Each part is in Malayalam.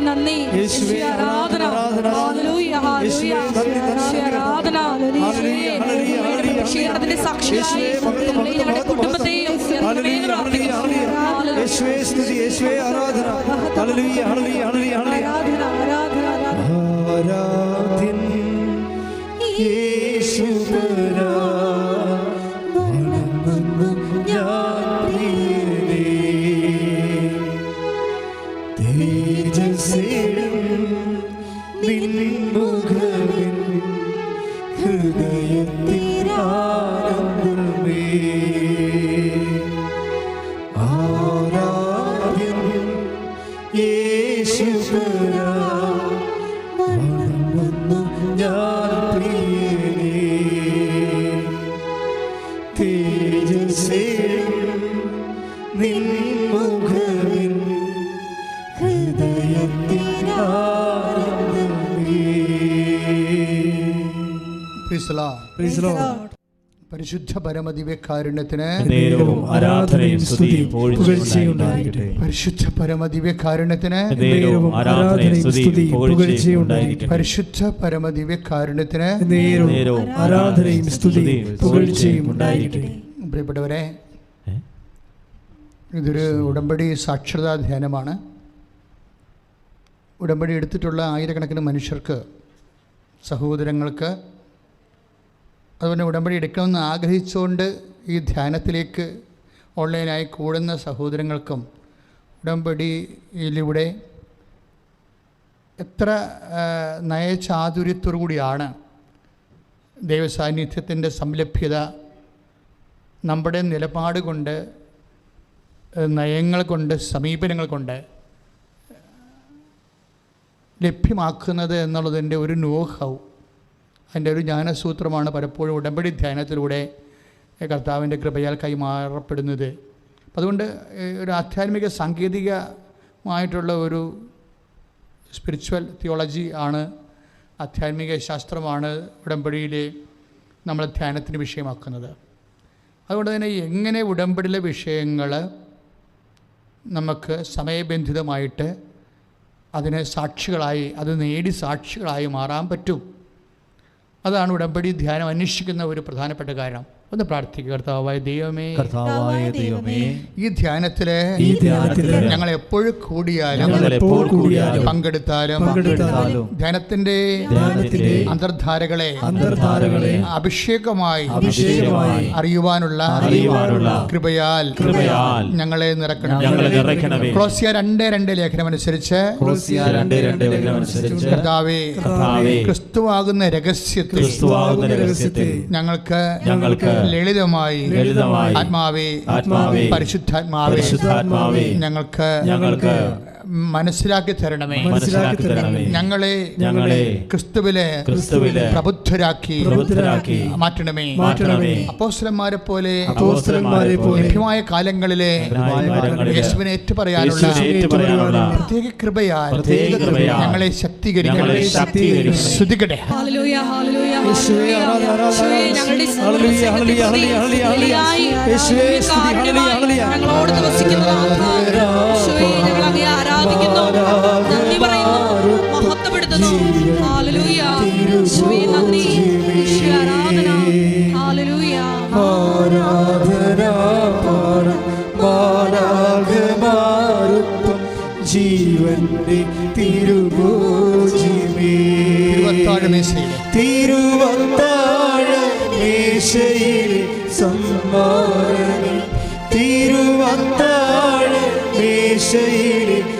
നന്ദി. ആരാധന. ആരാധന. ക്ഷീണത്തിന്റെ സാക്ഷിയായി ഞങ്ങളുടെ കുടുംബത്തെയും ആരാധന. ആരാധന ആരാധന ആരാധന. see. പരിശുദ്ധ പരമദിവ്യകാരുണ്യത്തിന് ആരാധനയും പരിശുദ്ധ പരമദിവ്യകാരുണ്യത്തിന് പരിശുദ്ധ പരമദിവ്യകാരുണ്യത്തിന് ആരാധനയും പുകഴ്ചയും ഉണ്ടായിരിക്കട്ടെ. പ്രിയപ്പെട്ടവരെ? ഇതൊരു ഉടമ്പടി സാക്ഷരതാ ധ്യാനമാണ്. ഉടമ്പടി എടുത്തിട്ടുള്ള ആയിരക്കണക്കിന് മനുഷ്യർക്ക് സഹോദരങ്ങൾക്ക് അതുപോലെ ഉടമ്പടി എടുക്കണമെന്ന് ആഗ്രഹിച്ചുകൊണ്ട് ഈ ധ്യാനത്തിലേക്ക് ഓൺലൈനായി കൂടുന്ന സഹോദരങ്ങൾക്കും ഉടമ്പടിയിലൂടെ എത്ര നയചാതുര്യത്തോടുകൂടിയാണ് നയചാതുര്യത്തോടു കൂടിയാണ് ദൈവസാന്നിധ്യത്തിന്റെ സംലഭ്യത നമ്മുടെ നിലപാട് കൊണ്ട് നയങ്ങൾ കൊണ്ട് സമീപനങ്ങൾ കൊണ്ട് ലഭ്യമാക്കുന്നത് എന്നുള്ളതിന്റെ ഒരു നോഹൗ അതിന്റെ ഒരു ജ്ഞാനസൂത്രമാണ് പലപ്പോഴും ഉടമ്പടി ധ്യാനത്തിലൂടെ കർത്താവിന്റെ കൃപയാൽ കൈമാറപ്പെടുന്നത്. അതുകൊണ്ട് ഒരു ആധ്യാത്മിക സാങ്കേതികമായിട്ടുള്ള ഒരു സ്പിരിച്വൽ തിയോളജി ആണ് ആധ്യാത്മിക ശാസ്ത്രമാണ് ഉടമ്പടിയിലെ നമ്മൾ ധ്യാനത്തിന് വിഷയമാക്കുന്നത്. അതുകൊണ്ട് തന്നെ എങ്ങനെ ഉടമ്പടിയിലെ വിഷയങ്ങൾ നമുക്ക് സമയബന്ധിതമായിട്ട് അതിന് സാക്ഷികളായി അത് നേടി സാക്ഷികളായി മാറാൻ പറ്റും? അതാണ് ഉടമ്പടി ധ്യാനം അന്വേഷിക്കുന്ന ഒരു പ്രധാനപ്പെട്ട കാര്യം ഒന്ന് പ്രാർത്ഥിക്കുക കർത്താവായ ദൈവമേ. കർത്താവായ ദൈവമേ. ഈ ധ്യാനത്തിലെ ഈ ധ്യാനത്തിൽ ഞങ്ങൾ എപ്പോഴും കൂടിയാലും ഞങ്ങൾ എപ്പോൾ കൂടിയാലും പങ്കെടുത്താലും പങ്കെടുത്താലും ധ്യാനത്തിന്റെ ധ്യാനത്തിന്റെ അന്തർധാരകളെ അന്തർധാരകളെ അഭിഷേകമായി അഭിഷേകമായി അറിയുവാനുള്ള അറിയുവാനുള്ള കൃപയാൽ കൃപയാൽ ഞങ്ങളെ നിറക്കണം ഞങ്ങളെ നിറയ്ക്കണമേ. ക്ലോസിയ രണ്ട് രണ്ട് ലേഖനം അനുസരിച്ച് ക്രോസിയ രണ്ട് രണ്ട് അനുസരിച്ച് കർത്താവെ കർത്താവേ ക്രിസ്തുവാകുന്ന രഹസ്യത്തിൽ ക്രിസ്തുവാകുന്ന രഹസ്യത്തിൽ ഞങ്ങൾക്ക് ഞങ്ങൾക്ക് ലളിതമായി ആത്മാവേ ആത്മാവേ പരിശുദ്ധാത്മാവേ പരിശുദ്ധാത്മാവേ ഞങ്ങൾക്ക് ഞങ്ങൾക്ക് മനസ്സിലാക്കി തരണമേ. മനസ്സിലാക്കി തരണമേ. ഞങ്ങളെ ഞങ്ങളെ ക്രിസ്തുവിലെ ക്രിസ്തുവിലെ പ്രബുദ്ധരാക്കി പ്രബുദ്ധരാക്കി മാറ്റണമേ. മാറ്റണമേ. അപ്പോസ്തലന്മാരെ പോലെ അപ്പോസ്തലന്മാരെ പോലെ ലഭ്യമായ കാലങ്ങളിലെ യേശുവിനെ ഏറ്റുപറയാനുള്ള പ്രത്യേക കൃപയാൽ ഞങ്ങളെ ശക്തീകരിക്കണം ഞങ്ങളെ ശക്തീകരിക്കണം. ശ്രുതികട്ടെ ഞങ്ങളുടെ ആരാധിക്കുന്നു. നന്ദി പറയുന്നു. മഹത്വപ്പെടുത്തുന്നു. നന്ദി. ആരാധന. ആരാധന ജീവന്റെ തിരുഭോജിമേ ഇരുപത്താഴ് മേശയിലെ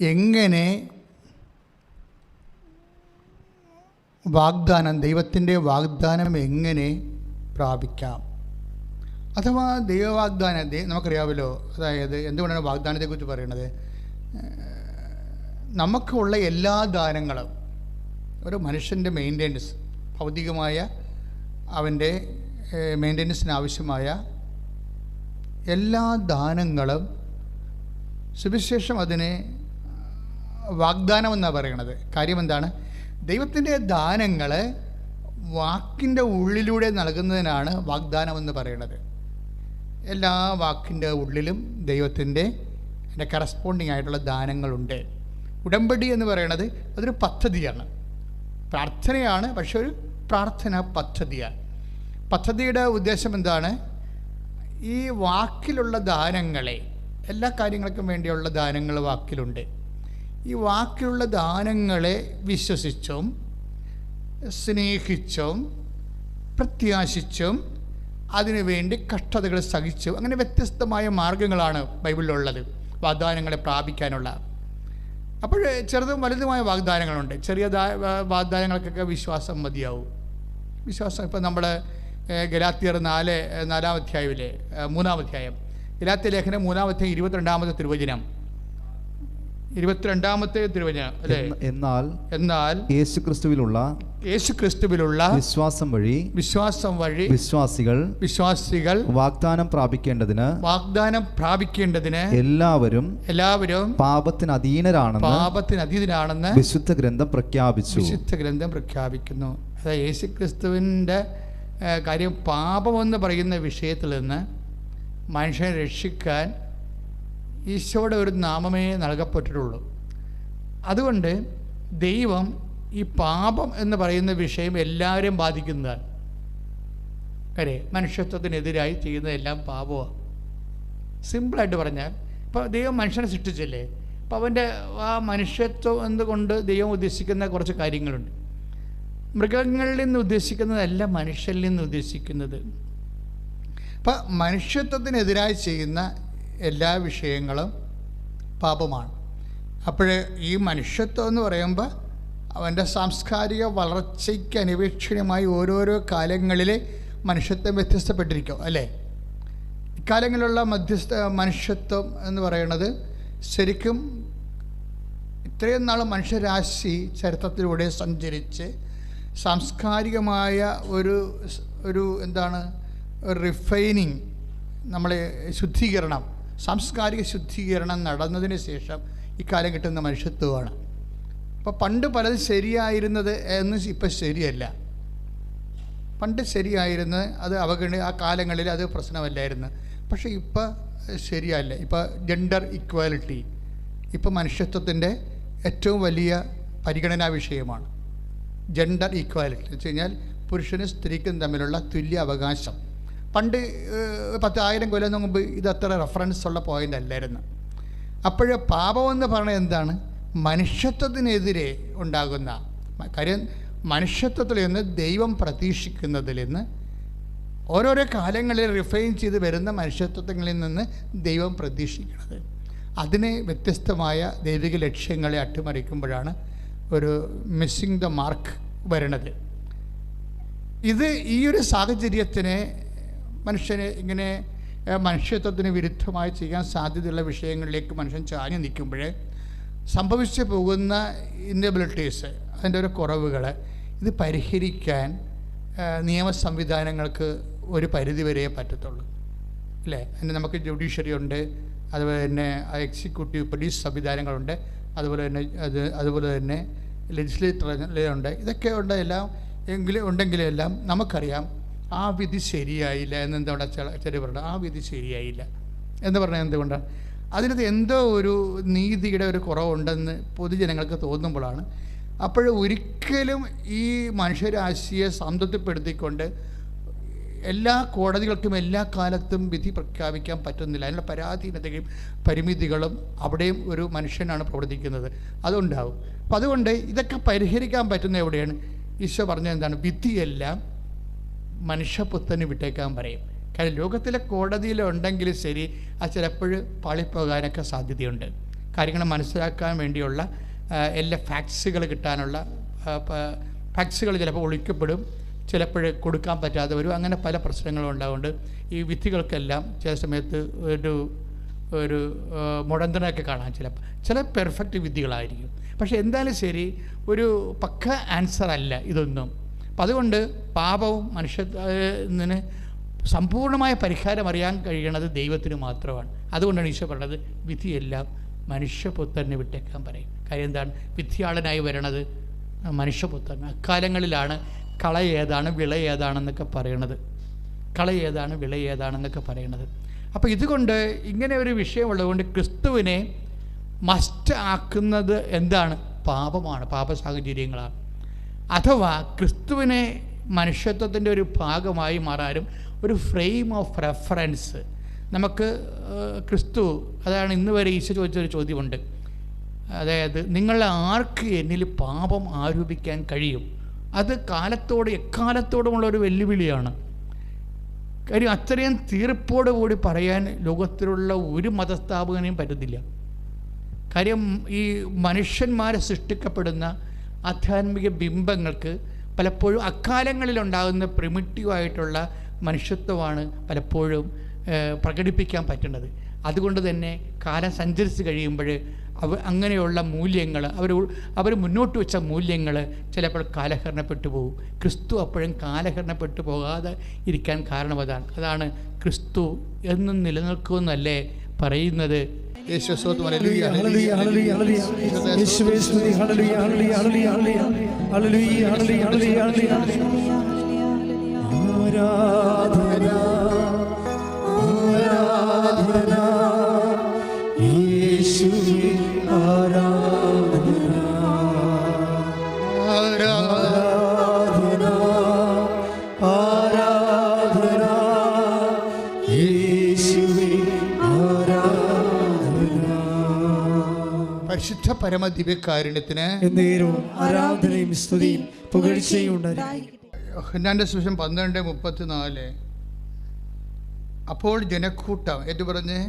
എങ്ങനെ വാഗ്ദാനം ദൈവത്തിന്റെ വാഗ്ദാനം എങ്ങനെ പ്രാപിക്കാം? അഥവാ ദൈവവാഗ്ദാനത്തെ നമുക്കറിയാമല്ലോ അതായത് എന്തുകൊണ്ടാണ് വാഗ്ദാനത്തെക്കുറിച്ച് പറയുന്നത് നമുക്കുള്ള എല്ലാ ദാനങ്ങളും ഒരു മനുഷ്യന്റെ മെയിന്റെനൻസ് ഭൗതികമായ അവന്റെ മെയിന്റെനൻസിന് ആവശ്യമായ എല്ലാ ദാനങ്ങളും സുവിശേഷം അതിനെ വാഗ്ദാനം എന്നാണ് പറയണത്. കാര്യം എന്താണ് ദൈവത്തിന്റെ ദാനങ്ങൾ വാക്കിന്റെ ഉള്ളിലൂടെ നൽകുന്നതിനാണ് വാഗ്ദാനം എന്ന് പറയുന്നത് എല്ലാ വാക്കിന്റെ ഉള്ളിലും ദൈവത്തിന്റെ അതിന്റെ കറസ്പോണ്ടിങ് ആയിട്ടുള്ള ദാനങ്ങളുണ്ട്. ഉടമ്പടി എന്ന് പറയുന്നത് അതൊരു പദ്ധതിയാണ്. പ്രാർത്ഥനയാണ് പക്ഷെ ഒരു പ്രാർത്ഥന പദ്ധതിയാണ് പദ്ധതിയുടെ ഉദ്ദേശം എന്താണ്? ഈ വാക്കിലുള്ള ദാനങ്ങളെ എല്ലാ കാര്യങ്ങൾക്കും വേണ്ടിയുള്ള ദാനങ്ങൾ വാക്കിലുണ്ട്. ഈ വാക്കിലുള്ള ദാനങ്ങളെ വിശ്വസിച്ചും സ്നേഹിച്ചും പ്രത്യാശിച്ചും അതിനുവേണ്ടി കഷ്ടതകൾ സഹിച്ചും അങ്ങനെ വ്യത്യസ്തമായ മാർഗങ്ങളാണ് ബൈബിളിലുള്ളത് വാഗ്ദാനങ്ങളെ പ്രാപിക്കാനുള്ള. അപ്പോൾ ചെറുതും വലുതുമായ വാഗ്ദാനങ്ങളുണ്ട്. ചെറിയ വാഗ്ദാനങ്ങൾക്കൊക്കെ വിശ്വാസം മതിയാവും. വിശ്വാസം ഇപ്പം നമ്മൾ ഗലാത്തിയർ നാല് നാലാം അധ്യായത്തിലെ മൂന്നാം അധ്യായം ഗലാത്തിയ ലേഖനം മൂന്നാം അധ്യായം ഇരുപത്തിരണ്ടാമത്തെ തിരുവചനം. ഇരുപത്തിരണ്ടാമത്തെ തിരുവചനം അല്ലേ? എന്നാൽ എന്നാൽ യേശു ക്രിസ്തുവിലുള്ള യേശു ക്രിസ്തുവിലുള്ള വിശ്വാസം വഴി വിശ്വാസം വഴി വിശ്വാസികൾ വിശ്വാസികൾ വാഗ്ദാനം പ്രാപിക്കേണ്ടതിന് വാഗ്ദാനം പ്രാപിക്കേണ്ടതിന് എല്ലാവരും എല്ലാവരും പാപത്തിന് അധീനരാണെന്ന് പാപത്തിന് അധീനരാണെന്ന് വിശുദ്ധ ഗ്രന്ഥം പ്രഖ്യാപിച്ചു. വിശുദ്ധ ഗ്രന്ഥം പ്രഖ്യാപിക്കുന്നു. അതായത് യേശു ക്രിസ്തുവിന്റെ കാര്യം പാപമെന്ന് പറയുന്ന വിഷയത്തിൽ നിന്ന് മനുഷ്യനെ രക്ഷിക്കാൻ ഈശോയുടെ ഒരു നാമമേ നൽകപ്പെട്ടിട്ടുള്ളൂ. അതുകൊണ്ട് ദൈവം ഈ പാപം എന്ന് പറയുന്ന വിഷയം എല്ലാവരെയും ബാധിക്കുന്നതാണ്. അല്ലേ? മനുഷ്യത്വത്തിനെതിരായി ചെയ്യുന്നതെല്ലാം പാപമാണ് സിമ്പിളായിട്ട് പറഞ്ഞാൽ ഇപ്പോൾ ദൈവം മനുഷ്യനെ സൃഷ്ടിച്ചല്ലേ? അപ്പോൾ അവന്റെ ആ മനുഷ്യത്വം എന്തുകൊണ്ട് ദൈവം ഉദ്ദേശിക്കുന്ന കുറച്ച് കാര്യങ്ങളുണ്ട്. മൃഗങ്ങളിൽ നിന്ന് ഉദ്ദേശിക്കുന്നതല്ല മനുഷ്യരിൽ നിന്ന് ഉദ്ദേശിക്കുന്നത്. അപ്പം മനുഷ്യത്വത്തിനെതിരായി ചെയ്യുന്ന എല്ലാ വിഷയങ്ങളും പാപമാണ്. അപ്പോൾ ഈ മനുഷ്യത്വം എന്ന് പറയുമ്പോൾ അവന്റെ സാംസ്കാരിക വളർച്ചയ്ക്ക് അനുവേക്ഷണമായി ഓരോരോ കാലങ്ങളിൽ മനുഷ്യത്വം വ്യത്യസ്തപ്പെട്ടിരിക്കും അല്ലേ? ഇക്കാലങ്ങളിലുള്ള മധ്യസ്ഥ മനുഷ്യത്വം എന്ന് പറയുന്നത് ശരിക്കും ഇത്രയും നാൾ മനുഷ്യരാശി ചരിത്രത്തിലൂടെ സഞ്ചരിച്ച് സാംസ്കാരികമായ ഒരു ഒരു എന്താണ് റിഫൈനിങ് നമ്മളെ ശുദ്ധീകരണം സാംസ്കാരിക ശുദ്ധീകരണം നടന്നതിന് ശേഷം ഇക്കാലം കിട്ടുന്ന മനുഷ്യത്വമാണ്. അപ്പോൾ പണ്ട് പലത് ശരിയായിരുന്നത് എന്ന് ഇപ്പം ശരിയല്ല. പണ്ട് ശരിയായിരുന്നു അത് അവഗണി ആ കാലങ്ങളിൽ അത് പ്രശ്നമല്ലായിരുന്നു. പക്ഷേ ഇപ്പോൾ ശരിയല്ല. ഇപ്പോൾ ജെൻഡർ ഇക്വാലിറ്റി ഇപ്പോൾ മനുഷ്യത്വത്തിന്റെ ഏറ്റവും വലിയ പരിഗണനാ വിഷയമാണ്. ജെൻഡർ ഈക്വാലിറ്റി എന്ന് വെച്ച് കഴിഞ്ഞാൽ പുരുഷനും സ്ത്രീക്കും തമ്മിലുള്ള തുല്യ അവകാശം പണ്ട് പത്തായിരം കൊല്ലം മുമ്പ് ഇത് അത്ര റെഫറൻസ് ഉള്ള പോയിന്റ് അല്ലായിരുന്നു. അപ്പോഴ് പാപമെന്ന് പറയുന്നത് എന്താണ്? മനുഷ്യത്വത്തിനെതിരെ ഉണ്ടാകുന്ന കാര്യം മനുഷ്യത്വത്തിൽ നിന്ന് ദൈവം പ്രതീക്ഷിക്കുന്നതിൽ നിന്ന് ഓരോരോ കാലങ്ങളിൽ റിഫൈൻ ചെയ്ത് വരുന്ന മനുഷ്യത്വങ്ങളിൽ നിന്ന് ദൈവം പ്രതീക്ഷിക്കുന്നത്. അതിനെ വ്യത്യസ്തമായ ദൈവിക ലക്ഷ്യങ്ങളെ അട്ടിമറിക്കുമ്പോഴാണ് ഒരു മിസ്സിങ് ദ മാർക്ക് വരണത് ഇത് ഈ ഒരു സാഹചര്യത്തിനെ മനുഷ്യനെ ഇങ്ങനെ മനുഷ്യത്വത്തിന് വിരുദ്ധമായി ചെയ്യാൻ സാധ്യതയുള്ള വിഷയങ്ങളിലേക്ക് മനുഷ്യൻ ചാഞ്ഞു നിൽക്കുമ്പോൾ സംഭവിച്ചു പോകുന്ന ഇന്നബിലിറ്റീസ് അതിന്റെ ഒരു കുറവുകൾ ഇത് പരിഹരിക്കാൻ നിയമ സംവിധാനങ്ങൾക്ക് ഒരു പരിധി വരെ പറ്റത്തുള്ളൂ. അല്ലേ? അതിന് നമുക്ക് ജുഡീഷ്യറി ഉണ്ട് അതുപോലെ തന്നെ എക്സിക്യൂട്ടീവ് പോലീസ് സംവിധാനങ്ങളുണ്ട് അതുപോലെ തന്നെ അത് അതുപോലെ തന്നെ ലെജിസ്ലേറ്റർ ഉണ്ട് ഇതൊക്കെ ഉണ്ട് എല്ലാം എങ്കിലും ഉണ്ടെങ്കിലും എല്ലാം നമുക്കറിയാം ആ വിധി ശരിയായില്ല എന്നെന്തുകൊണ്ട് ചെറിയ പറഞ്ഞു ആ വിധി ശരിയായില്ല. എന്ന് പറഞ്ഞാൽ എന്തുകൊണ്ടാണ് അതിനകത്ത് എന്തോ ഒരു നീതിയുടെ ഒരു കുറവുണ്ടെന്ന് പൊതുജനങ്ങൾക്ക് തോന്നുമ്പോഴാണ്. അപ്പോൾ ഒരിക്കലും ഈ മനുഷ്യരാശിയെ സംതൃപ്തിപ്പെടുത്തിക്കൊണ്ട് എല്ലാ കോടതികൾക്കും എല്ലാ കാലത്തും വിധി പ്രഖ്യാപിക്കാൻ പറ്റുന്നില്ല. അതിനുള്ള പരാധീനതയും പരിമിതികളും അവിടെയും ഒരു മനുഷ്യനാണ് പ്രവർത്തിക്കുന്നത്. അതുണ്ടാവും. അപ്പം അതുകൊണ്ട് ഇതൊക്കെ പരിഹരിക്കാൻ പറ്റുന്ന എവിടെയാണ്? ഈശോ പറഞ്ഞത് എന്താണ്? വിധിയെല്ലാം മനുഷ്യപുത്തന് വിട്ടേക്കാൻ പറയും. കാരണം ലോകത്തിലെ കോടതിയിലുണ്ടെങ്കിൽ ശരി അത് ചിലപ്പോൾ പാളിപ്പോകാനൊക്കെ സാധ്യതയുണ്ട്. കാര്യങ്ങൾ മനസ്സിലാക്കാൻ വേണ്ടിയുള്ള എല്ലാ ഫാക്ട്സുകൾ കിട്ടാനുള്ള ഫാക്ട്സുകൾ ചിലപ്പോൾ ഒളിക്കപ്പെടും ചിലപ്പോൾ കൊടുക്കാൻ പറ്റാതെ വരും. അങ്ങനെ പല പ്രശ്നങ്ങളും ഉണ്ടാകുന്നുണ്ട് ഈ വിധികൾക്കെല്ലാം ചില സമയത്ത് ഒരു ഒരു മുടന്തനൊക്കെ കാണാം ചിലപ്പോൾ. ചില പെർഫെക്റ്റ് വിദ്യകളായിരിക്കും പക്ഷേ എന്തായാലും ശരി ഒരു പക്ക ആൻസർ അല്ല ഇതൊന്നും. അപ്പം അതുകൊണ്ട് പാപവും മനുഷ്യന് സമ്പൂർണമായ പരിഹാരം അറിയാൻ കഴിയണത് ദൈവത്തിന് മാത്രമാണ്. അതുകൊണ്ടാണ് ഈശോ പറഞ്ഞത് വിധിയെല്ലാം മനുഷ്യപുത്രനെ വിട്ടേക്കാൻ പറയും. കാര്യം എന്താണ്? വിധിയാളനായി വരണത് മനുഷ്യപുത്രൻ. അക്കാലങ്ങളിലാണ് കള ഏതാണ് വിള ഏതാണെന്നൊക്കെ പറയണത്. കള ഏതാണ് വിള ഏതാണെന്നൊക്കെ പറയണത്. അപ്പോൾ ഇതുകൊണ്ട് ഇങ്ങനെ ഒരു വിഷയമുള്ളതുകൊണ്ട് ക്രിസ്തുവിനെ മസ്റ്റ് ആക്കുന്നത് എന്താണ്? പാപമാണ് പാപ സാഹചര്യങ്ങളാണ് അഥവാ ക്രിസ്തുവിനെ മനുഷ്യത്വത്തിന്റെ ഒരു ഭാഗമായി മാറാനും ഒരു ഫ്രെയിം ഓഫ് റെഫറൻസ്. നമുക്ക് ക്രിസ്തു അതാണ് ഇന്ന് വരെ ഈശോ ചോദിച്ചൊരു ചോദ്യമുണ്ട്. അതായത് നിങ്ങളെ ആർക്ക് എന്നിൽ പാപം ആരോപിക്കാൻ കഴിയും? അത് കാലത്തോട് എക്കാലത്തോടുമുള്ള ഒരു വെല്ലുവിളിയാണ്. കാര്യം അത്രയും തീർപ്പോടു കൂടി പറയാൻ ലോകത്തിലുള്ള ഒരു മതസ്ഥാപകനെയും പറ്റുന്നില്ല കാര്യം ഈ മനുഷ്യന്മാരെ സൃഷ്ടിക്കപ്പെടുന്ന ആധ്യാത്മിക ബിംബങ്ങൾക്ക് പലപ്പോഴും അക്കാലങ്ങളിലുണ്ടാകുന്ന പ്രിമിറ്റീവായിട്ടുള്ള മനുഷ്യത്വമാണ് പലപ്പോഴും പ്രകടിപ്പിക്കാൻ പറ്റുന്നത്. അതുകൊണ്ട് തന്നെ കാലം സഞ്ചരിച്ച് കഴിയുമ്പോൾ അവ അങ്ങനെയുള്ള മൂല്യങ്ങൾ അവർ അവർ മുന്നോട്ട് വെച്ച മൂല്യങ്ങൾ ചിലപ്പോൾ കാലഹരണപ്പെട്ടു പോകും. ക്രിസ്തു അപ്പോഴും കാലഹരണപ്പെട്ടു പോകാതെ ഇരിക്കാൻ കാരണം അതാണ് അതാണ് ക്രിസ്തു എന്നും നിലനിൽക്കുമെന്നല്ലേ പറയുന്നത് യേശു സ്തോത്രം, ഹല്ലേലൂയ, ഹല്ലേലൂയ, ഹല്ലേലൂയ, ഹല്ലേലൂയ. യേശുവേ സ്തുതി. ഹല്ലേലൂയ, hallelujah, hallelujah, hallelujah. Hallelujah, hallelujah, hallelujah, ഹല്ലേലൂയ. പരമ ദിവ്യകാരുണ്യത്തിന് എന്നേരവും ആരാധനയും സ്തുതിയും പുകഴ്ചയും ഉണ്ടായിരിക്കും സുവിശേഷം പന്ത്രണ്ട് മുപ്പത്തിനാല്. അപ്പോൾ ജനക്കൂട്ടം ഏറ്റു പറഞ്ഞ്?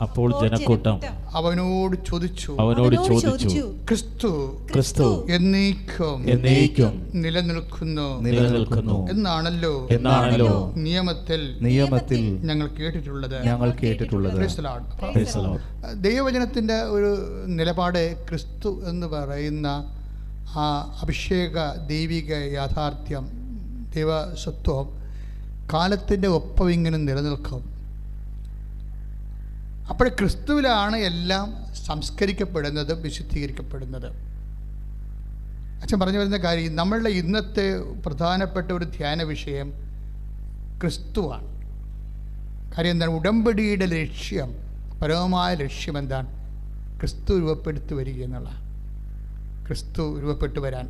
അപ്പോൾ ജനക്കൂട്ടം അവനോട് ചോദിച്ചു. അവനോട് ചോദിച്ചു. ക്രിസ്തു ക്രിസ്തു എന്നേക്കും എന്നേക്കും നിലനിൽക്കുന്നു. നിലനിൽക്കുന്നു. എന്നാണല്ലോ എന്നാണല്ലോ നിയമത്തിൽ നിയമത്തിൽ ഞങ്ങൾ കേട്ടിട്ടുള്ളത്. ഞങ്ങൾ കേട്ടിട്ടുള്ളത്. ദൈവവചനത്തിന്റെ ഒരു നിലപാട് ക്രിസ്തു എന്ന് പറയുന്ന ആ അഭിഷേക ദൈവിക യാഥാർത്ഥ്യം ദൈവസത്വം കാലത്തിന്റെ ഒപ്പം ഇങ്ങനെ നിലനിൽക്കും. അപ്പോൾ ക്രിസ്തുവിലാണ് എല്ലാം സംസ്കരിക്കപ്പെടുന്നത് വിശുദ്ധീകരിക്കപ്പെടുന്നത്. അച്ഛൻ പറഞ്ഞു വരുന്ന കാര്യം നമ്മളുടെ ഇന്നത്തെ പ്രധാനപ്പെട്ട ഒരു ധ്യാന വിഷയം ക്രിസ്തുവാണ്. കാര്യം എന്താണ്? ഉടമ്പടിയുടെ ലക്ഷ്യം പരമമായ ലക്ഷ്യം എന്താണ്? ക്രിസ്തു രൂപപ്പെടുത്തി വരിക എന്നുള്ള ക്രിസ്തു രൂപപ്പെട്ടു വരാൻ.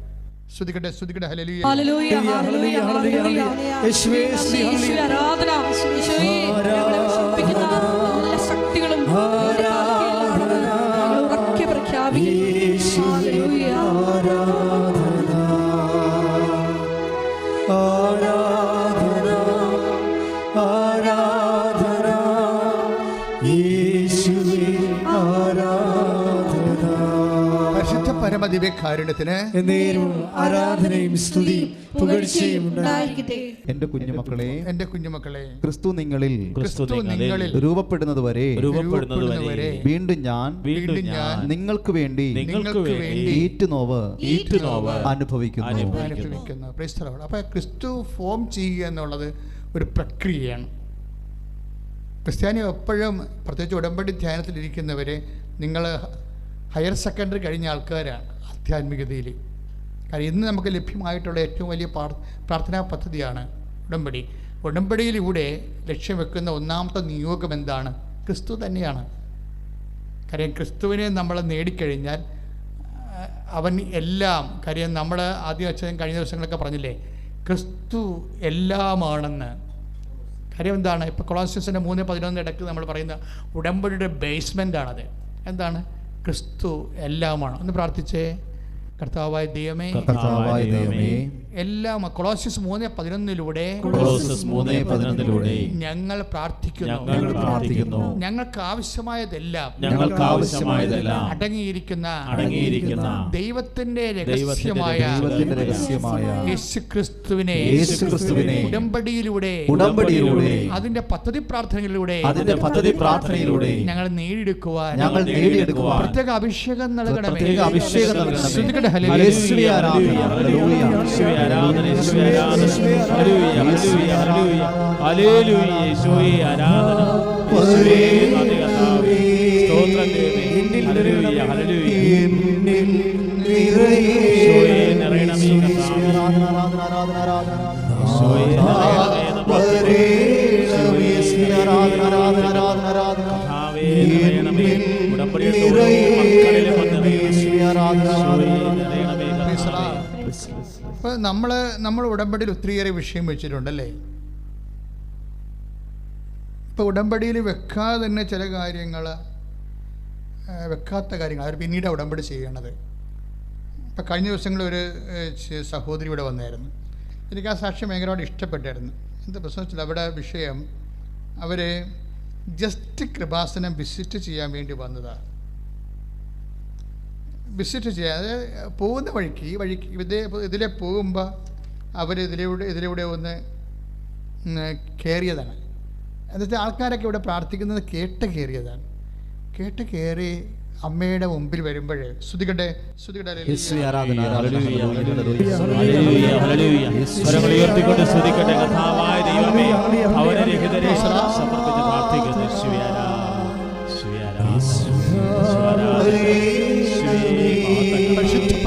ശ്രുതിക്കട്ടെ ശ്രുതിക്കട്ടെ ഹലലിയ ഹല്ലേലൂയ, ഹല്ലേലൂയ, ഹല്ലേലൂയ. യേശുവേ സ്തുതി, യേശുവേ. ആരാധന. യേശുവേ, ഞങ്ങളെ പരിശുദ്ധ പരമദിവ്യ കാരുണ്യത്തിന് എന്നേരവും ആരാധനയും സ്തുതിയും പുകഴ്ചയും. എന്റെ കുഞ്ഞുമക്കളെ എന്റെ കുഞ്ഞുമക്കളെ ക്രിസ്തു നിങ്ങളിൽ ക്രിസ്തു നിങ്ങളിൽ രൂപപ്പെടുന്നത് വരെ രൂപപ്പെടുന്നത് വരെ വീണ്ടും ഞാൻ വീണ്ടും ഞാൻ നിങ്ങൾക്ക് വേണ്ടി നിങ്ങൾക്ക് വേണ്ടി ഈറ്റുനോവ് ഈറ്റുനോവ് അനുഭവിക്കുന്നു അനുഭവിക്കുന്നു. അപ്പോൾ ക്രിസ്തു ഫോം ചെയ്യുക എന്നുള്ളത് ഒരു പ്രക്രിയയാണ് ക്രിസ്ത്യാനി എപ്പോഴും പ്രത്യേകിച്ച് ഉടമ്പടി ധ്യാനത്തിലിരിക്കുന്നവരെ നിങ്ങൾ ഹയർ സെക്കൻഡറി കഴിഞ്ഞ ആൾക്കാരാണ് ആധ്യാത്മികതയിൽ. കാരണം ഇന്ന് നമുക്ക് ലഭ്യമായിട്ടുള്ള ഏറ്റവും വലിയ പ്രാർ- പ്രാർത്ഥനാ പദ്ധതിയാണ് ഉടമ്പടി. ഉടമ്പടിയിലൂടെ ലക്ഷ്യം വെക്കുന്ന ഒന്നാമത്തെ നിയോഗം എന്താണ്? ക്രിസ്തു തന്നെയാണ്. കാര്യം ക്രിസ്തുവിനെ നമ്മൾ നേടിക്കഴിഞ്ഞാൽ അവൻ എല്ലാം കാര്യം നമ്മൾ ആദ്യം വെച്ച കഴിഞ്ഞ ദിവസങ്ങളൊക്കെ പറഞ്ഞില്ലേ ക്രിസ്തു എല്ലാമാണെന്ന്. കാര്യം എന്താണ്? ഇപ്പോൾ കൊളോസിയസിന്റെ മൂന്ന് പതിനൊന്ന് ഇടയ്ക്ക് നമ്മൾ പറയുന്ന ഉടമ്പടിയുടെ ബേസ്മെന്റാണത് എന്താണ്? ക്രിസ്തു എല്ലാമാണ്. ഒന്ന് പ്രാർത്ഥിച്ചേ. കർത്താവായ ദൈവമേ കർത്താവായ ദൈവമേ എല്ലാം കൊളോസിസ് മൂന്ന് പതിനൊന്നിലൂടെ കൊളോസസ് മൂന്ന് പതിനൊന്നിലൂടെ ഞങ്ങൾ പ്രാർത്ഥിക്കുന്നു ഞങ്ങൾ പ്രാർത്ഥിക്കുന്നു ഞങ്ങൾക്ക് ആവശ്യമായതെല്ലാം ഞങ്ങൾക്ക് ആവശ്യമായതെല്ലാം അടങ്ങിയിരിക്കുന്ന അടങ്ങിയിരിക്കുന്ന ദൈവത്തിന്റെ രഹസ്യമായ രഹസ്യമായ യേശുക്രിസ്തുവിനെ യേശുക്രിസ്തുവിനെ ഉടമ്പടിയിലൂടെ ഉടമ്പടിയിലൂടെ അതിന്റെ പദ്ധതി പ്രാർത്ഥനകളിലൂടെ അതിന്റെ പദ്ധതി പ്രാർത്ഥനയിലൂടെ ഞങ്ങൾ നേടിയെടുക്കുവാൻ ഞങ്ങൾ നേടിയെടുക്കുവാൻ പ്രത്യേക അഭിഷേകം നൽകണമേ പ്രത്യേക അഭിഷേകം നൽകണമേ. ഹല്ലേലൂയ. ഹല്ലേലൂയ. ആരാധന യേശുവേ ഹല്ലേലൂയ ഹല്ലേലൂയ ഹല്ലേലൂയ. ഹല്ലേലൂയ യേശുവേ ആരാധന. യേശുവേ നന്ദി കർത്താവേ സ്തോത്രം ദൈവമേ. ഹല്ലേലൂയ യേശുവേ നിറയണമേ കർത്താവേ. ആരാധന, ആരാധന, ആരാധന. യേശുവേ നിറയണമേ. യേശുവേ ആരാധന, ആരാധന, ആരാധന, ആരാധന. കർത്താവേ നിറയണമേ. ഉടമ്പടിയുടെ ആരാധന, യേശുവേ ആരാധന. അപ്പോൾ നമ്മൾ നമ്മൾ ഉടമ്പടിയിൽ ഒത്തിരിയേറെ വിഷയം വെച്ചിട്ടുണ്ടല്ലേ? ഇപ്പോൾ ഉടമ്പടിയിൽ വെക്കാതെ തന്നെ ചില കാര്യങ്ങൾ വെക്കാത്ത കാര്യങ്ങൾ അവർ പിന്നീട് ഉടമ്പടി ചെയ്യണത് ഇപ്പം കഴിഞ്ഞ ദിവസങ്ങളിൽ ഒരു സഹോദരി ഇവിടെ വന്നായിരുന്നു. എനിക്ക് ആ സാക്ഷ്യം ഭയങ്കരമായിട്ട് ഇഷ്ടപ്പെട്ടായിരുന്നു. എന്താ പ്രശ്നം വെച്ചാൽ അവിടെ വിഷയം അവർ ജസ്റ്റ് കൃപാസനം വിസിറ്റ് ചെയ്യാൻ വേണ്ടി വന്നതാണ് വിസിറ്റ് ചെയ്യാതെ പോകുന്ന വഴിക്ക് ഈ വഴിക്ക് ഇതേ ഇതിലെ പോകുമ്പോൾ അവർ ഇതിലൂടെ ഇതിലൂടെ ഒന്ന് കയറിയതാണ് എന്നുവെച്ചാൽ ആൾക്കാരൊക്കെ ഇവിടെ പ്രാർത്ഥിക്കുന്നത് കേട്ട് കയറിയതാണ് കേട്ട് കയറി അമ്മയുടെ മുമ്പിൽ വരുമ്പോഴേ ശ്രുതികട്ടെ ശ്രുതികട്ടെ യേശുവേ ആരാധന, ആരാധന, ഹല്ലേലൂയ,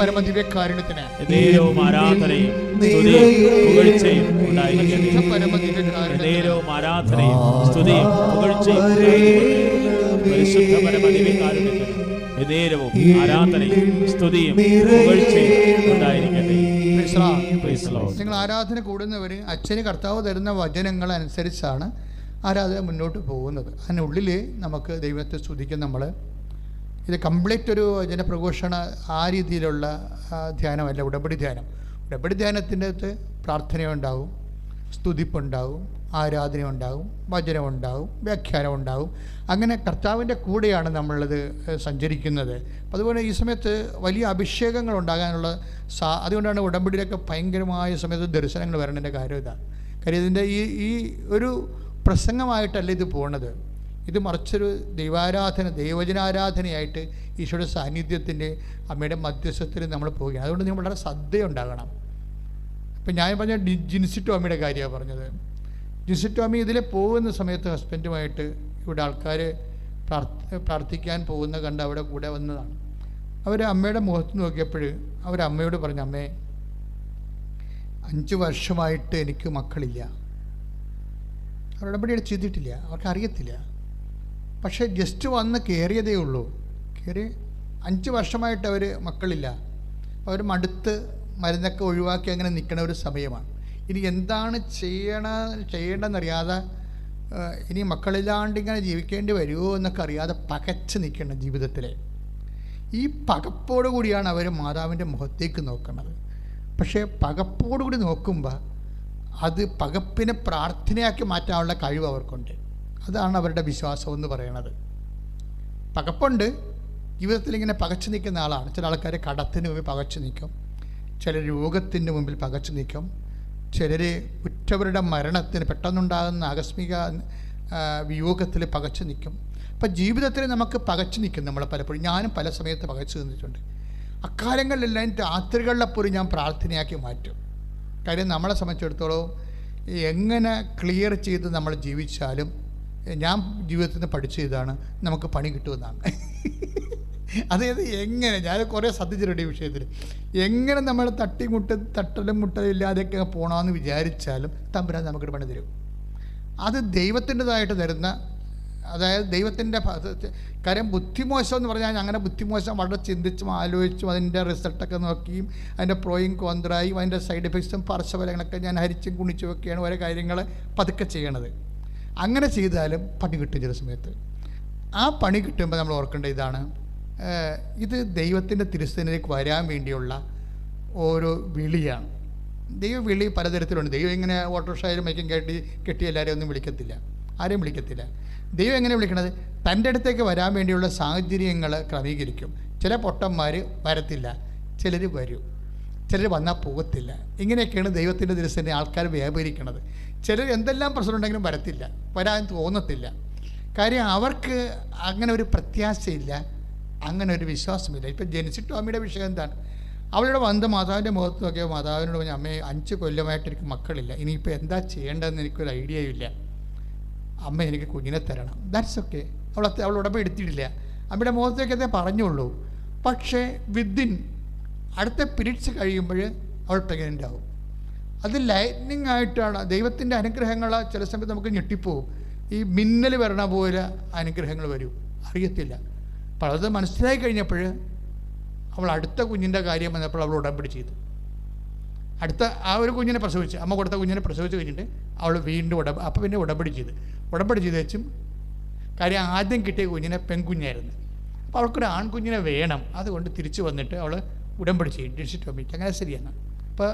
പരമദിവ്യകാരുണ്യത്തിന് ആരാധനയും സ്തുതിയും പുകഴ്ചയും ഉണ്ടായിരിക്കട്ടെ. പരിശുദ്ധ പരമദിവ്യകാരുണ്യത്തിന് ആരാധനയും സ്തുതിയും പുകഴ്ചയും പരിശുദ്ധ പരമദിവ്യകാരുണ്യത്തിന് ആരാധനയും പുകഴ്ചയും ഉണ്ടായിരിക്കട്ടെ. നിങ്ങൾ ആരാധന കൂടുന്നവർ അച്ഛന് കർത്താവ് തരുന്ന വചനങ്ങൾ അനുസരിച്ചാണ് ആരാധന മുന്നോട്ട് പോകുന്നത്. അതിനുള്ളിൽ നമുക്ക് ദൈവത്തെ സ്തുതിക്കും നമ്മൾ ഇത് കംപ്ലീറ്റ് ഒരു ജനപ്രഘോഷണ ആ രീതിയിലുള്ള ധ്യാനമല്ല ഉടമ്പടി ധ്യാനം. ഉടമ്പടി ധ്യാനത്തിന്റെ അകത്ത് പ്രാർത്ഥനയുണ്ടാവും സ്തുതിപ്പുണ്ടാവും ആരാധന ഉണ്ടാവും വചനമുണ്ടാവും വ്യാഖ്യാനം ഉണ്ടാവും അങ്ങനെ കർത്താവിന്റെ കൂടെയാണ് നമ്മളത് സഞ്ചരിക്കുന്നത്. അതുപോലെ ഈ സമയത്ത് വലിയ അഭിഷേകങ്ങൾ ഉണ്ടാകാനുള്ള സാ അതുകൊണ്ടാണ് ഉടമ്പടിയിലൊക്കെ ഭയങ്കരമായ സമയത്ത് ദർശനങ്ങൾ വരേണ്ടതിന്റെ കാര്യം ഇതാണ് കാര്യം ഇതിന്റെ ഈ ഈ ഒരു പ്രസംഗമായിട്ടല്ല ഇത് പോണത്. ഇത് മറിച്ചൊരു ദൈവാരാധന ദൈവജനാരാധനയായിട്ട് ഈശോയുടെ സാന്നിധ്യത്തിന്റെ അമ്മയുടെ മധ്യസ്ഥത്തിൽ നമ്മൾ പോവുകയാണ്. അതുകൊണ്ട് നിങ്ങൾ വളരെ ശ്രദ്ധയുണ്ടാകണം. ഇപ്പം ഞാൻ പറഞ്ഞ ഡി ജിൻസി ടോമിയുടെ കാര്യമാണ് പറഞ്ഞത്. ജിൻസിറ്റോമി ഇതിലെ പോകുന്ന സമയത്ത് ഹസ്ബൻഡുമായിട്ട് ഇവിടെ ആൾക്കാർ പ്രാർത്ഥ പ്രാർത്ഥിക്കാൻ പോകുന്ന കണ്ട് അവിടെ കൂടെ വന്നതാണ്. അവർ അമ്മയുടെ മുഖത്ത് നോക്കിയപ്പോൾ അവർ അമ്മയോട് പറഞ്ഞു അമ്മേ അഞ്ച് വർഷമായിട്ട് എനിക്ക് മക്കളില്ല. അവരുടെ പടി ചെയ്തിട്ടില്ല. അവർക്ക് അറിയത്തില്ല. പക്ഷേ ജസ്റ്റ് വന്ന് കയറിയതേ ഉള്ളൂ. കയറി അഞ്ച് വർഷമായിട്ട് അവർ മക്കളില്ല. അവർ മടുത്ത് മരുന്നൊക്കെ ഒഴിവാക്കി അങ്ങനെ നിൽക്കുന്ന ഒരു സമയമാണ്. ഇനി എന്താണ് ചെയ്യണ ചെയ്യേണ്ടതെന്നറിയാതെ ആ, ഇനി മക്കളില്ലാണ്ട് ഇങ്ങനെ ജീവിക്കേണ്ടി വരുമോ എന്നൊക്കെ അറിയാതെ പകച്ച് നിൽക്കണം ജീവിതത്തിലെ. ഈ പകപ്പോടു കൂടിയാണ് അവർ മാതാവിന്റെ മുഖത്തേക്ക് നോക്കുന്നത് പക്ഷേ പകപ്പോടുകൂടി നോക്കുമ്പോൾ അത് പകപ്പിനെ പ്രാർത്ഥനയാക്കി മാറ്റാനുള്ള കഴിവ് അവർക്കുണ്ട്. അതാണ് അവരുടെ വിശ്വാസം എന്ന് പറയുന്നത് പകപ്പുണ്ട്. ജീവിതത്തിൽ ഇങ്ങനെ പകച്ചു നിൽക്കുന്ന ആളാണ്. ചില ആൾക്കാർ കടത്തിന് മുമ്പിൽ പകച്ചു നിൽക്കും. ചിലർ രോഗത്തിന്റെ മുമ്പിൽ പകച്ചു നിൽക്കും. ചിലർ ഉറ്റവരുടെ മരണത്തിന് പെട്ടെന്നുണ്ടാകുന്ന ആകസ്മിക വിയോഗത്തിൽ പകച്ചു നിൽക്കും. അപ്പം ജീവിതത്തിൽ നമുക്ക് പകച്ചു നിൽക്കും നമ്മൾ പലപ്പോഴും. ഞാനും പല സമയത്ത് പകച്ചു നിന്നിട്ടുണ്ട്. അക്കാലങ്ങളിലെല്ലാം രാത്രികളിലെപ്പോലും ഞാൻ പ്രാർത്ഥനയാക്കി മാറ്റും. കാര്യം നമ്മളെ സംബന്ധിച്ചിടത്തോളം എങ്ങനെ ക്ലിയർ ചെയ്ത് നമ്മൾ ജീവിച്ചാലും ഞാൻ ജീവിതത്തിൽ നിന്ന് പഠിച്ച ഇതാണ് നമുക്ക് പണി കിട്ടുമെന്നാണ്. അതായത് എങ്ങനെ? ഞാൻ കുറേ ശ്രദ്ധിച്ചിട്ടുണ്ട് ഈ വിഷയത്തിൽ എങ്ങനെ നമ്മൾ തട്ടി മുട്ട തട്ടലും മുട്ടലും ഇല്ലാതെയൊക്കെ പോകണമെന്ന് വിചാരിച്ചാലും തമ്പുരാൻ നമുക്കൊരു പണി തരും. അത് ദൈവത്തിന്റെതായിട്ട് തരുന്ന അതായത് ദൈവത്തിന്റെ കാര്യം ബുദ്ധിമോശം എന്ന് പറഞ്ഞാൽ അങ്ങനെ ബുദ്ധിമോശം വളരെ ചിന്തിച്ചും ആലോചിച്ചും അതിന്റെ റിസൾട്ടൊക്കെ നോക്കിയും അതിന്റെ പ്രോയും കോന്ത്രായും അതിന്റെ സൈഡ് എഫക്ട്സും പാർശ്വഫലങ്ങളൊക്കെ ഞാൻ ഹരിച്ചും കുണിച്ചും ഒക്കെയാണ് ഓരോ കാര്യങ്ങൾ പതുക്കെ ചെയ്യണത്. അങ്ങനെ ചെയ്താലും പണി കിട്ടും ചില സമയത്ത്. ആ പണി കിട്ടുമ്പോൾ നമ്മൾ ഓർക്കേണ്ട ഇതാണ് ഇത് ദൈവത്തിന്റെ തിരുസ്ഥനിലേക്ക് വരാൻ വേണ്ടിയുള്ള ഓരോ വിളിയാണ്. ദൈവ വിളി പലതരത്തിലുണ്ട്. ദൈവം ഇങ്ങനെ ഓട്ടോറിക്ഷയിലും മൈക്കും കെട്ടി കെട്ടി എല്ലാവരെയും ഒന്നും വിളിക്കത്തില്ല. ആരെയും വിളിക്കത്തില്ല. ദൈവം എങ്ങനെ വിളിക്കണത്? തന്റെ അടുത്തേക്ക് വരാൻ വേണ്ടിയുള്ള സാഹചര്യങ്ങൾ ക്രമീകരിക്കും. ചില പൊട്ടന്മാർ വരത്തില്ല. ചിലർ വരും. ചിലർ വന്നാൽ പോകത്തില്ല. ഇങ്ങനെയൊക്കെയാണ് ദൈവത്തിന്റെ ദിവസം ആൾക്കാർ വ്യാപരിക്കണത്. ചിലർ എന്തെല്ലാം പ്രശ്നം ഉണ്ടെങ്കിലും വരത്തില്ല. വരാൻ തോന്നത്തില്ല. കാര്യം അവർക്ക് അങ്ങനെ ഒരു പ്രത്യാശയില്ല. അങ്ങനെ ഒരു വിശ്വാസമില്ല. ഇപ്പം ജനിച്ചിട്ടും അമ്മയുടെ വിഷയം എന്താണ്? അവളുടെ വന്ന് മാതാവിന്റെ മുഖത്ത് മാതാവിനോട് പറഞ്ഞ അമ്മയെ അഞ്ച് കൊല്ലമായിട്ട് എനിക്ക് മക്കളില്ല. ഇനിയിപ്പോൾ എന്താ ചെയ്യേണ്ടതെന്ന് എനിക്കൊരു ഐഡിയ ഇല്ല. അമ്മ എനിക്ക് കുഞ്ഞിനെ തരണം. ദാറ്റ്സ് ഓക്കെ അവൾ അത്ര- അവൾ ഉടമ്പ എടുത്തിട്ടില്ല. അമ്മയുടെ മുഖത്തേക്കത്തെ പറഞ്ഞുള്ളൂ. പക്ഷേ വിത്തിൻ അടുത്ത പിരിറ്റ്സ് കഴിയുമ്പോൾ അവൾ പ്രഗ്നന്റ് ആവും. അത് ലൈറ്റ്നിങ് ആയിട്ടാണ്. ദൈവത്തിന്റെ അനുഗ്രഹങ്ങൾ ചില സമയത്ത് നമുക്ക് ഞെട്ടിപ്പോവും. ഈ മിന്നൽ വരണ പോലെ അനുഗ്രഹങ്ങൾ വരും. അറിയത്തില്ല. അപ്പോൾ അത് മനസ്സിലായി കഴിഞ്ഞപ്പോൾ അവൾ അടുത്ത കുഞ്ഞിന്റെ കാര്യം വന്നപ്പോൾ അവൾ ഉടമ്പടി ചെയ്തു. അടുത്ത ആ ഒരു കുഞ്ഞിനെ പ്രസവിച്ച് അമ്മ കൊടുത്ത കുഞ്ഞിനെ പ്രസവിച്ച് കഴിഞ്ഞിട്ട് അവൾ വീണ്ടും ഉടമ്പ അപ്പം പിന്നെ ഉടമ്പടി ചെയ്ത്. ഉടമ്പടി ചെയ്ത് വെച്ചും കാര്യം ആദ്യം കിട്ടിയ കുഞ്ഞിനെ പെൺകുഞ്ഞായിരുന്നു. അപ്പോൾ അവൾക്കൊരു ആൺകുഞ്ഞിനെ വേണം. അതുകൊണ്ട് തിരിച്ചു വന്നിട്ട് അവൾ ഉടമ്പടി ചെയ്യും ഡിജിറ്റോമിക്ക് അങ്ങനെ ശരിയാണ്. അപ്പോൾ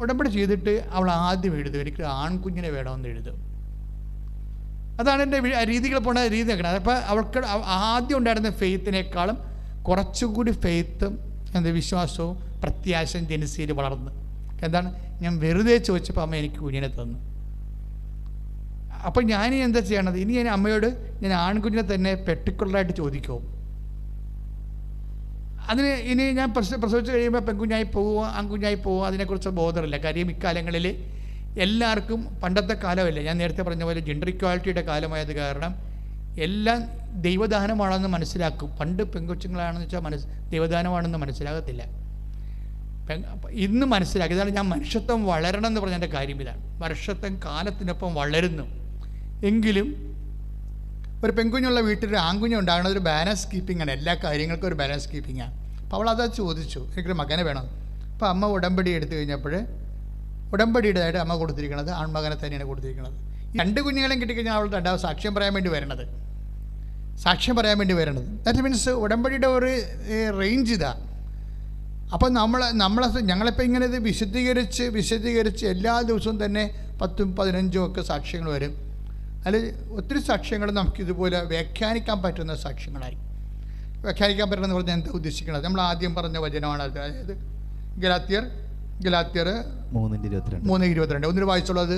ഉടമ്പടി ചെയ്തിട്ട് അവൾ ആദ്യം എഴുതും എനിക്ക് ആൺകുഞ്ഞിനെ വേണമെന്ന് എഴുതും. അതാണ് എന്റെ രീതികൾ പോണ രീതി നോക്കണം അപ്പോൾ അവൾക്ക് ആദ്യം ഉണ്ടായിരുന്ന ഫെയ്ത്തിനേക്കാളും കുറച്ചുകൂടി ഫെയ്ത്തും എന്താ വിശ്വാസവും പ്രത്യാശയും ജനസിയിൽ വളർന്നു. എന്താണ്? ഞാൻ വെറുതെ ചോദിച്ചപ്പോൾ അമ്മ എനിക്ക് കുഞ്ഞിനെ തന്നു. അപ്പം ഞാൻ എന്താ ചെയ്യണത്? ഇനി ഞാൻ അമ്മയോട് ഞാൻ ആൺകുഞ്ഞിനെ തന്നെ പെർട്ടിക്കുലറായിട്ട് ചോദിക്കും. അതിന് ഇനി ഞാൻ പ്രസ പ്രസവിച്ച് കഴിയുമ്പോൾ പെൺകുഞ്ഞായി പോവുക ആൺകുഞ്ഞായി പോവുക അതിനെക്കുറിച്ച് ബോധമില്ല. കാര്യം ഇക്കാലങ്ങളിൽ എല്ലാവർക്കും പണ്ടത്തെ കാലമല്ല. ഞാൻ നേരത്തെ പറഞ്ഞ പോലെ ജെൻഡർ ഇക്വാലിറ്റിയുടെ കാലമായത് കാരണം എല്ലാം ദൈവദാനമാണെന്ന് മനസ്സിലാക്കും. പണ്ട് പെൺകൊച്ചുങ്ങളാണെന്ന് വെച്ചാൽ മനസ്സ് ദൈവദാനമാണെന്ന് മനസ്സിലാകത്തില്ല. ഇന്ന് മനസ്സിലാക്കി. ഇതാണ് ഞാൻ മനുഷ്യത്വം വളരണം എന്ന് പറഞ്ഞതിന്റെ കാര്യം ഇതാണ്. മനുഷ്യത്വം കാലത്തിനൊപ്പം വളരുന്നു. എങ്കിലും ഒരു പെൺകുഞ്ഞുള്ള വീട്ടിൽ ഒരു ആൺകുഞ്ഞ് ഒരു ബാലൻസ് കീപ്പിംഗ് ആണ്. എല്ലാ കാര്യങ്ങൾക്കും ഒരു ബാലൻസ് കീപ്പിംഗ് ആണ്. അപ്പോൾ അവൾ അതാ ചോദിച്ചു എനിക്കൊരു മകനെ വേണം. അപ്പോൾ അമ്മ ഉടമ്പടി എടുത്തു കഴിഞ്ഞപ്പോൾ ഉടമ്പടിയുടേതായിട്ട് അമ്മ കൊടുത്തിരിക്കുന്നത് ആൺമകനെ തന്നെയാണ് കൊടുത്തിരിക്കുന്നത്. രണ്ട് കുഞ്ഞുങ്ങളെയും കിട്ടിക്കഴിഞ്ഞാൽ അവൾ രണ്ടാമത് സാക്ഷ്യം പറയാൻ വേണ്ടി വരണത്. സാക്ഷ്യം പറയാൻ വേണ്ടി വരണത്. ദാറ്റ് മീൻസ് ഉടമ്പടിയുടെ ഒരു റേഞ്ച് ഇതാ. അപ്പം നമ്മൾ നമ്മളെ ഞങ്ങളിപ്പോൾ ഇങ്ങനെ ഇത് വിശദീകരിച്ച് വിശദീകരിച്ച് എല്ലാ ദിവസവും തന്നെ പത്തും പതിനഞ്ചും ഒക്കെ സാക്ഷ്യങ്ങൾ വരും. അതിൽ ഒത്തിരി സാക്ഷ്യങ്ങൾ നമുക്കിതുപോലെ വ്യാഖ്യാനിക്കാൻ പറ്റുന്ന സാക്ഷ്യങ്ങളായി വ്യാഖ്യാനിക്കാൻ പറ്റണമെന്ന് പറഞ്ഞാൽ എന്താ ഉദ്ദേശിക്കുന്നത് നമ്മൾ ആദ്യം പറഞ്ഞ വചനമാണ് അത്. അതായത് ഗലാത്തിയർ ഗലാത്തിയർ മൂന്നിന്റെ ഇരുപത്തിരണ്ട്. മൂന്ന് ഇരുപത്തിരണ്ട്. ഒന്നിന് വായിച്ചുള്ളത്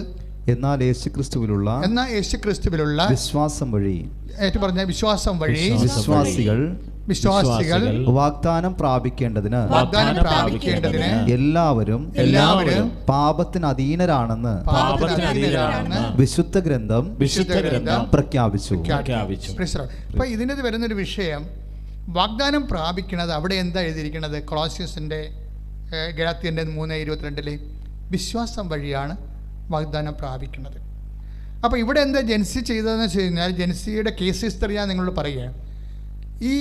എന്നാൽ യേശുക്രിസ്തുവിലുള്ള എന്നാൽ യേശു ക്രിസ്തുവിലുള്ള വിശ്വാസം വഴി. ഏറ്റു പറഞ്ഞ വിശ്വാസം വഴി വിശ്വാസികൾ വിശ്വാസികൾ വാഗ്ദാനം പ്രാപിക്കേണ്ടതിന് വാഗ്ദാനം പ്രാപിക്കേണ്ടതിന് എല്ലാവരും എല്ലാവരും പാപത്തിന് അധീനരാണെന്ന് വിശുദ്ധ ഗ്രന്ഥം വിശുദ്ധ ഗ്രന്ഥം പ്രഖ്യാപിച്ചു. പ്രഖ്യാപിച്ചു. ഇതിനത് വരുന്നൊരു വിഷയം വാഗ്ദാനം പ്രാപിക്കുന്നത് അവിടെ എന്താ എഴുതിയിരിക്കുന്നത്? കൊളോസിയസിന്റെ ഗലാത്തിന്റെ മൂന്ന് ഇരുപത്തിരണ്ടിലെ വിശ്വാസം വഴിയാണ് വാഗ്ദാനം പ്രാപിക്കുന്നത്. അപ്പോൾ ഇവിടെ എന്താ ജെൻസി ചെയ്തതെന്ന് വെച്ച് കഴിഞ്ഞാൽ ജെൻസിയുടെ കേസ് ഹിസ്റ്ററി ഞാൻ നിങ്ങളോട് പറയുകയാണ്. ഈ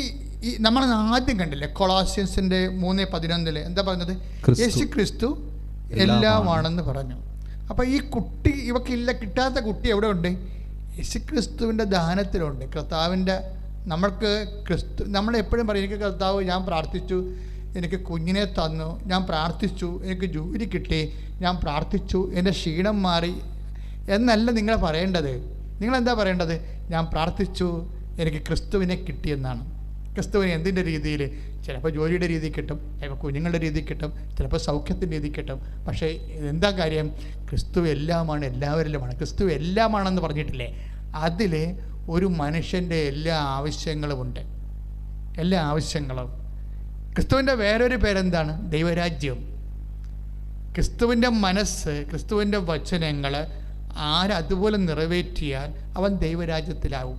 ഈ നമ്മൾ ആദ്യം കണ്ടില്ലേ കൊളോസിയൻസിന്റെ മൂന്ന് പതിനൊന്നിൽ എന്താ പറഞ്ഞത്? യേശു ക്രിസ്തു എല്ലാമാണെന്ന് പറഞ്ഞു. അപ്പോൾ ഈ കുട്ടി ഇവക്കില്ല കിട്ടാത്ത കുട്ടി എവിടെ ഉണ്ട് യേശു ക്രിസ്തുവിന്റെ ദാനത്തിലുണ്ട്. കർത്താവിന്റെ നമ്മൾക്ക് ക്രിസ്തു നമ്മൾ എപ്പോഴും പറയും എനിക്ക് കർത്താവ് ഞാൻ പ്രാർത്ഥിച്ചു എനിക്ക് കുഞ്ഞിനെ തന്നു ഞാൻ പ്രാർത്ഥിച്ചു എനിക്ക് ജോലി കിട്ടി ഞാൻ പ്രാർത്ഥിച്ചു എന്റെ ക്ഷീണം മാറി എന്നല്ല നിങ്ങൾ പറയേണ്ടത്. നിങ്ങളെന്താ പറയേണ്ടത്? ഞാൻ പ്രാർത്ഥിച്ചു എനിക്ക് ക്രിസ്തുവിനെ കിട്ടിയെന്നാണ് ക്രിസ്തുവിന് എന്തിന്റെ രീതിയിൽ? ചിലപ്പോൾ ജോലിയുടെ രീതി കിട്ടും ചിലപ്പോൾ കുഞ്ഞുങ്ങളുടെ രീതി കിട്ടും ചിലപ്പോൾ സൗഖ്യത്തിന്റെ രീതി കിട്ടും. പക്ഷേ എന്താ കാര്യം? ക്രിസ്തു എല്ലാമാണ് എല്ലാവരിലുമാണ്. ക്രിസ്തു എല്ലാമാണെന്ന് പറഞ്ഞിട്ടില്ലേ? അതിൽ ഒരു മനുഷ്യന്റെ എല്ലാ ആവശ്യങ്ങളുമുണ്ട് എല്ലാ ആവശ്യങ്ങളും. ക്രിസ്തുവിന്റെ വേറൊരു പേരെന്താണ്? ദൈവരാജ്യം. ക്രിസ്തുവിന്റെ മനസ്സ് ക്രിസ്തുവിന്റെ വചനങ്ങൾ ആരതുപോലെ നിറവേറ്റിയാൽ അവൻ ദൈവരാജ്യത്തിലാവും.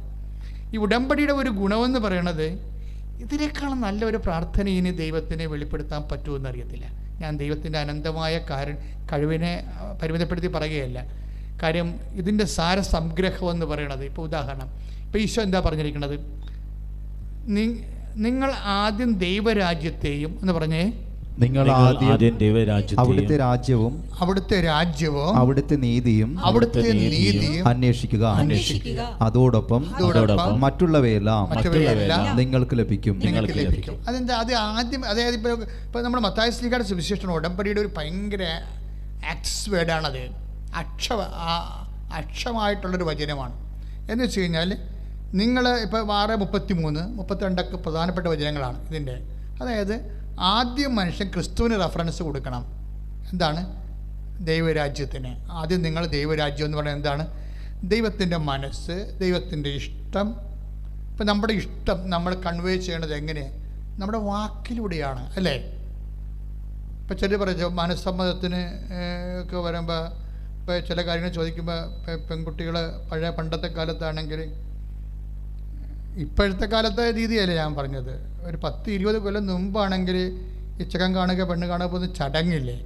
ഈ ഉടമ്പടിയുടെ ഒരു ഗുണമെന്ന് പറയണത് ഇതിനേക്കാളും നല്ലൊരു പ്രാർത്ഥന ഇനി ദൈവത്തിനെ വെളിപ്പെടുത്താൻ പറ്റുമെന്നറിയത്തില്ല ഞാൻ ദൈവത്തിന്റെ അനന്തമായ കാരൻ കഴിവിനെ പരിമിതപ്പെടുത്തി പറയുകയല്ല. കാര്യം ഇതിന്റെ സാര സംഗ്രഹം എന്ന് പറയണത് ഇപ്പോൾ ഉദാഹരണം. ഇപ്പോൾ ഈശോ എന്താ പറഞ്ഞിരിക്കുന്നത്? നി- നിങ്ങൾ ആദ്യം ദൈവരാജ്യത്തെയും എന്ന് പറഞ്ഞേ? നിങ്ങൾ ആദ്യം ദൈവരാജ്യത്തെയും അവിടുത്തെ രാജ്യവും അവിടുത്തെ രാജ്യവും അവിടുത്തെ നീതിയും അവിടുത്തെ നീതിയും അന്വേഷിക്കുക. അന്വേഷിക്കുക. അതോടൊപ്പം അതോടൊപ്പം മറ്റുള്ളവയെല്ലാം മറ്റുള്ളവയെല്ലാം നിങ്ങൾക്ക് ലഭിക്കും. നിങ്ങൾക്ക് ലഭിക്കും. അതെന്താ? അത് ആദ്യം അതായത് ഇപ്പൊ ഇപ്പോൾ നമ്മുടെ മത്തായ സ്ലീഗയുടെ സുവിശേഷം ഉടമ്പടിയുടെ ഒരു ഭയങ്കര ആക്സസ് വേർഡാണത്. അക്ഷ അക്ഷമായിട്ടുള്ളൊരു വചനമാണ്. എന്ന് വെച്ച് കഴിഞ്ഞാൽ നിങ്ങൾ ഇപ്പോൾ ആറ് മുപ്പത്തി മൂന്ന് മുപ്പത്തിരണ്ടൊക്കെ പ്രധാനപ്പെട്ട വചനങ്ങളാണ് ഇതിന്റെ. അതായത് ആദ്യം മനുഷ്യൻ ക്രിസ്തുവിന് റെഫറൻസ് കൊടുക്കണം. എന്താണ്? ദൈവരാജ്യത്തിന്. ആദ്യം നിങ്ങൾ ദൈവരാജ്യം എന്ന് പറയുന്നത് എന്താണ്? ദൈവത്തിന്റെ മനസ്സ് ദൈവത്തിന്റെ ഇഷ്ടം. ഇപ്പം നമ്മുടെ ഇഷ്ടം നമ്മൾ കൺവേ ചെയ്യണത് എങ്ങനെ? നമ്മുടെ വാക്കിലൂടെയാണ് അല്ലേ? ഇപ്പം ചില പറഞ്ഞു മനസ്സമ്മതത്തിന് ഒക്കെ വരുമ്പോൾ ഇപ്പോൾ ചില കാര്യങ്ങൾ ചോദിക്കുമ്പോൾ പെൺകുട്ടികൾ പഴയ പണ്ടത്തെ കാലത്താണെങ്കിൽ ഇപ്പോഴത്തെ കാലത്തെ രീതിയല്ല ഞാൻ പറഞ്ഞത്. ഒരു പത്ത് ഇരുപത് കൊല്ലം മുമ്പാണെങ്കിൽ ഈ കാണുക പെണ്ണ് കാണുക പോകുന്ന ചടങ്ങില്ലേ?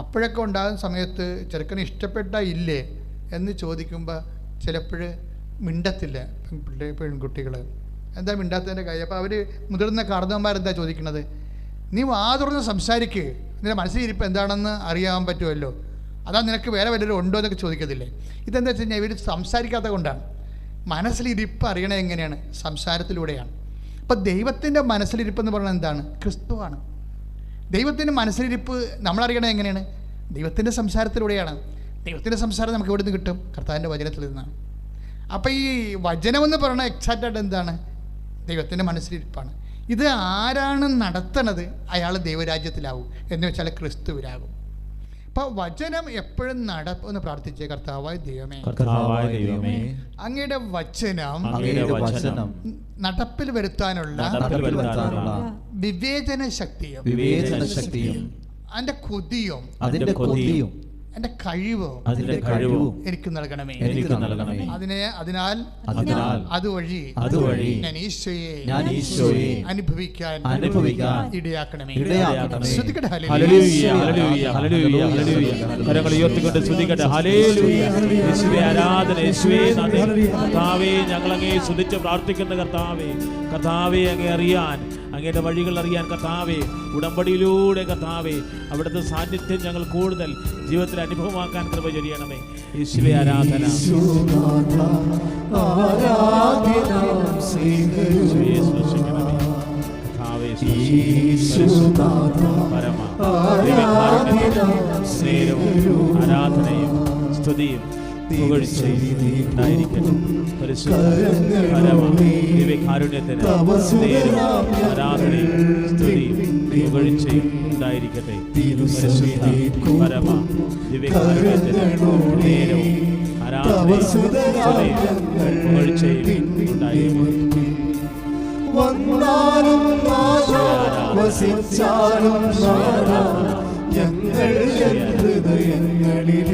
അപ്പോഴൊക്കെ ഉണ്ടാകുന്ന സമയത്ത് ചെറുക്കന് ഇഷ്ടപ്പെട്ട ഇല്ലേ എന്ന് ചോദിക്കുമ്പോൾ ചിലപ്പോൾ മിണ്ടത്തില്ല പെൺപിള്ളേ പെൺകുട്ടികൾ എന്താ മിണ്ടാത്തതിന്റെ കാര്യം? അപ്പോൾ അവർ മുതിർന്ന കാർന്നവന്മാരെന്താ ചോദിക്കുന്നത്? നീ വാതുറന്ന് സംസാരിക്കുക നിന്റെ നിന്റെ മനസ്സിലിരിപ്പ് എന്താണെന്ന് അറിയാൻ പറ്റുമല്ലോ. അതാ നിനക്ക് വേറെ വല്ലവരും ഉണ്ടോ എന്നൊക്കെ ചോദിക്കത്തില്ലേ? ഇതെന്താ വെച്ച് കഴിഞ്ഞാൽ ഇവർ സംസാരിക്കാത്ത കൊണ്ടാണ്. മനസ്സിലിരിപ്പ് അറിയണത് എങ്ങനെയാണ്? സംസാരത്തിലൂടെയാണ്. അപ്പം ദൈവത്തിന്റെ മനസ്സിലിരിപ്പ് എന്ന് പറയുന്നത് എന്താണ്? ക്രിസ്തുവാണ് ദൈവത്തിന്റെ മനസ്സിലിരിപ്പ് നമ്മളറിയണത് എങ്ങനെയാണ്? ദൈവത്തിന്റെ സംസാരത്തിലൂടെയാണ്. ദൈവത്തിന്റെ സംസാരം നമുക്ക് എവിടെ നിന്ന് കിട്ടും? കർത്താവിന്റെ വചനത്തിൽ നിന്നാണ്. അപ്പോൾ ഈ വചനമെന്ന് പറയുന്നത് എക്സാക്റ്റായിട്ട് എന്താണ്? ദൈവത്തിന്റെ മനസ്സിലിരിപ്പാണ്. ഇത് ആരാണ് നടത്തണത്? അയാൾ ദൈവരാജ്യത്തിലാവും. എന്ന് വെച്ചാൽ ക്രിസ്തുവിലാകും. അപ്പോൾ വചനം എപ്പോഴും നടപ്പെന്ന് പ്രാർത്ഥിച്ചേ കർത്താവായ ദൈവമേ. കർത്താവായ ദൈവമേ. അങ്ങയുടെ വചനം അങ്ങയുടെ വചനം നടപ്പിൽ വരുത്താനുള്ള വിവേചന ശക്തിയും വിവേചന ശക്തിയും. അതിന്റെ കൊതിയും അതിന്റെ കൊതിയും എന്റെ കഴിവും അതിന്റെ കഴിവും എനിക്ക് നൽകണമേ. എനിക്ക് നൽകണമേ. അതിനെ അതിനാൽ അതിനാൽ അതുവഴി അതുവഴി ഞാൻ ഈശോയെ ഞാൻ ഈശോയെ അനുഭവിക്കാൻ അനുഭവിക്കാൻ ഇടയാക്കണമേ. ഇടയാക്കണമേ. ശ്രദ്ധിക്കട്ടെ ഹല്ലേലൂയ. ഹല്ലേലൂയ ഹല്ലേലൂയ ഹല്ലേലൂയ കരങ്ങൾ ഉയർത്തിക്കൊണ്ട് ശ്രദ്ധിക്കട്ടെ. ഹല്ലേലൂയ. യേശുവേ ആരാധന യേശുവേ നന്ദി. കർത്താവേ ഞങ്ങൾ അങ്ങേ സ്തുതിച്ച് പ്രാർത്ഥിക്കുന്ന കർത്താവേ കർത്താവേ അങ്ങേ അറിയാൻ അങ്ങയുടെ വഴികൾ അറിയാൻ കർത്താവേ ഉടമ്പടിയിലൂടെ കർത്താവേ അവിടുത്തെ സാന്നിധ്യം ഞങ്ങൾ കൂടുതൽ ജീവിതത്തിൽ അനുഭവമാക്കാൻ കൃപ ചെയ്യണമേ യേശുവെ ആരാധന. പരമ ആരാധനയും സ്തുതിയും. പുകഴ്ചയും ഉണ്ടായിരിക്കട്ടെ ദിവ്യകാരുണ്യത്തിന് സ്നേഹവും ആരാധനയും സ്തുതിയും പുകഴ്ചയും ഉണ്ടായിരിക്കട്ടെ. പരിശുദ്ധ പരമ ദിവ്യകാരുണ്യത്തിന് സ്നേഹവും ആരാധനയും സ്തുതിയും പുകഴ്ചയും ഉണ്ടായിരിക്കട്ടെ. വന്നാലും വസിച്ചാലും ഞങ്ങൾ ഹൃദയങ്ങളിലെന്നും